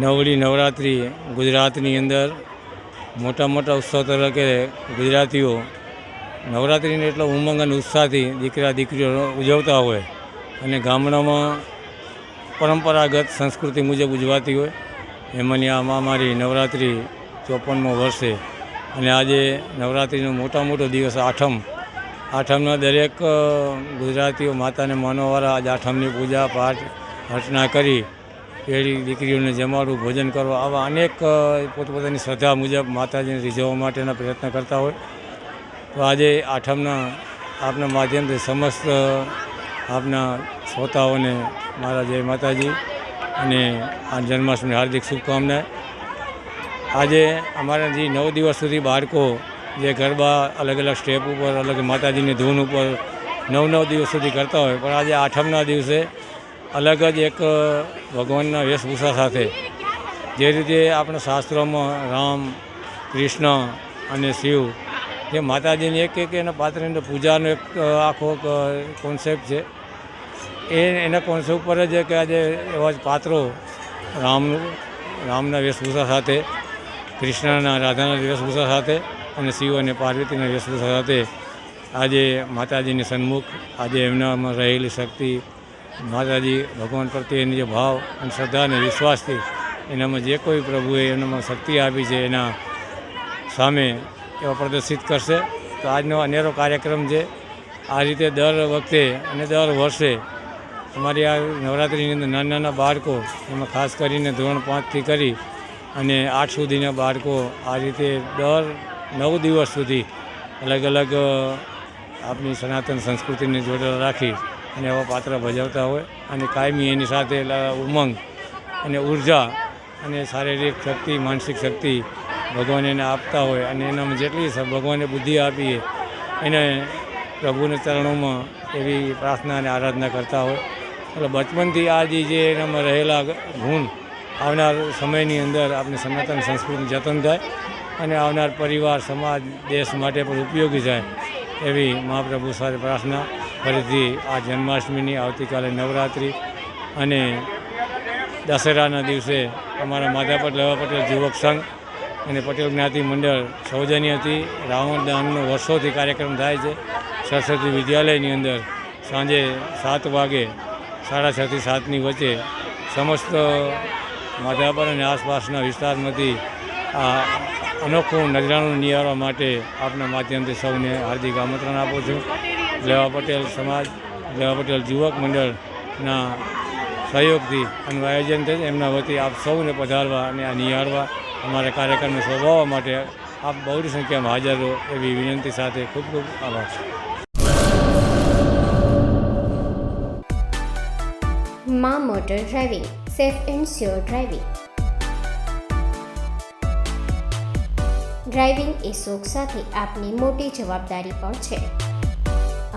નવલી નવરાત્રિ ગુજરાતની અંદર મોટા મોટા ઉત્સવ તરીકે ગુજરાતીઓ નવરાત્રિને એટલો ઉમંગ અને ઉત્સાહથી દીકરા દીકરીઓ ઉજવતા હોય અને ગામડામાં પરંપરાગત સંસ્કૃતિ મુજબ ઉજવાતી હોય. એમાંની આ મહામારી નવરાત્રિ ચોપનમો વર્ષે અને આજે નવરાત્રિનો મોટા મોટો દિવસ આઠમ. આઠમના દરેક ગુજરાતીઓ માતાને માનવાવાળા આજ આઠમની પૂજા પાઠ અર્ચના કરી પેઢી દીકરીઓને જમાડવું ભોજન કરવા આવા અનેક પોતપોતાની શ્રદ્ધા મુજબ માતાજીને રીઝવવા માટેના પ્રયત્ન કરતા હોય. તો આજે આઠમના આપના માધ્યમથી સમસ્ત આપના શ્રોતાઓને મારા જય માતાજી અને આ જન્માષ્ટમીની હાર્દિક શુભકામના આજે અમારા જે નવ દિવસ સુધી બાળકો જે ગરબા અલગ અલગ સ્ટેપ ઉપર અલગ માતાજીની ધૂન ઉપર નવ નવ દિવસ સુધી કરતા હોય. પણ આજે આઠમના દિવસે અલગ જ એક ભગવાનના વેશભૂષા સાથે જે રીતે આપણા શાસ્ત્રોમાં રામ, કૃષ્ણ અને શિવ, જે માતાજીની એક એક એના પાત્રની પૂજાનો એક આખો કોન્સેપ્ટ છે. એ, એના કોન્સેપ્ટ ઉપર જ કે આજે એવા જ પાત્રો રામ, રામના વેશભૂષા સાથે, કૃષ્ણના રાધાના વેશભૂષા સાથે અને શિવ અને પાર્વતીના વેશભૂષા સાથે આજે માતાજીની સન્મુખ, આજે એમનામાં રહેલી શક્તિ માતાજી ભગવાન પ્રત્યેની જે ભાવ અને શ્રદ્ધા અને વિશ્વાસથી એનામાં જે કોઈ પ્રભુએ એનામાં શક્તિ આપી છે એના સામે એવા પ્રદર્શિત કરશે. તો આજનો અનેરો કાર્યક્રમ છે. આ રીતે દર વખતે અને દર વર્ષે અમારી આ નવરાત્રિની અંદર નાના નાના બાળકો એમાં ખાસ કરીને ધોરણ પાંચથી કરી અને આઠ સુધીના બાળકો આ રીતે દર નવ દિવસ સુધી અલગ અલગ આપની સનાતન સંસ્કૃતિને જોડેલા રાખી અને એવા પાત્ર ભજવતા હોય. અને કાયમી એની સાથે ઉમંગ અને ઊર્જા અને શારીરિક શક્તિ, માનસિક શક્તિ ભગવાન એને આપતા હોય. અને એનામાં જેટલી ભગવાને બુદ્ધિ આપીએ, એને પ્રભુના ચરણોમાં એવી પ્રાર્થના અને આરાધના કરતા હોય. એટલે બચપનથી આ જે એનામાં રહેલા ગુણ આવનાર સમયની અંદર આપણે સનાતન સંસ્કૃતિ જતન થાય અને આવનાર પરિવાર, સમાજ, દેશ માટે પણ ઉપયોગી થાય એવી મહાપ્રભુ સાથે પ્રાર્થના ફરીથી આ જન્માષ્ટમીની આવતીકાલે નવરાત્રિ અને દશેરાના દિવસે અમારા માધાપર લેવા પટેલ યુવક સંઘ અને પટેલ જ્ઞાતિ મંડળ સૌજન્યથી રાવણ દાનનો વર્ષોથી કાર્યક્રમ થાય છે. સરસ્વતી વિદ્યાલયની અંદર સાંજે સાત વાગે, સાડા છથી સાતની વચ્ચે સમસ્ત માધાપર અને આસપાસના વિસ્તારમાંથી આ અનોખું નજરાનું નિહાળવા માટે આપના માધ્યમથી સૌને હાર્દિક આમંત્રણ આપું છું. લેવા પટેલ સમાજ, લેવા પટેલ યુવક મંડળના સહયોગથી અને આયોજન થશે એમના વતી આપ સૌને પધારવા અને આ નિહાળવા અમારા કાર્યક્રમને શોભાવવા માટે આપ બહુ સંખ્યામાં હાજર રહો એવી વિનંતી સાથે ખૂબ ખૂબ આભાર. મા motor driving, safe and sure driving. Driving એ શોખ સાથે આપની મોટી જવાબદારી પણ છે.